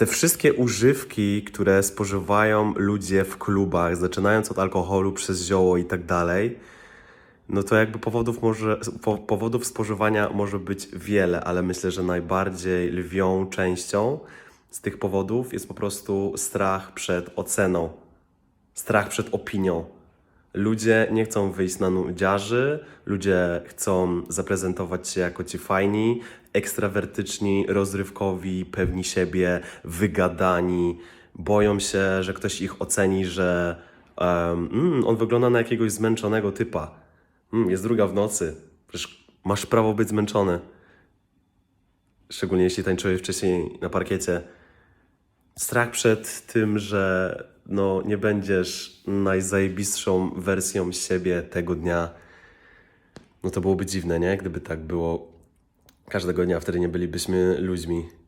te wszystkie używki, które spożywają ludzie w klubach, zaczynając od alkoholu przez zioło i tak dalej, no to jakby powodów, może, po, powodów spożywania może być wiele, ale myślę, że najbardziej lwią częścią z tych powodów jest po prostu strach przed oceną, strach przed opinią. Ludzie nie chcą wyjść na nudziarzy, ludzie chcą zaprezentować się jako ci fajni, ekstrawertyczni, rozrywkowi, pewni siebie, wygadani. Boją się, że ktoś ich oceni, że mm, on wygląda na jakiegoś zmęczonego typa. Mm, jest druga w nocy. Przecież masz prawo być zmęczony. Szczególnie jeśli tańczyłeś wcześniej na parkiecie strach przed tym, że no, nie będziesz najzajebistszą wersją siebie tego dnia, no to byłoby dziwne, nie? Gdyby tak było każdego dnia, wtedy nie bylibyśmy ludźmi.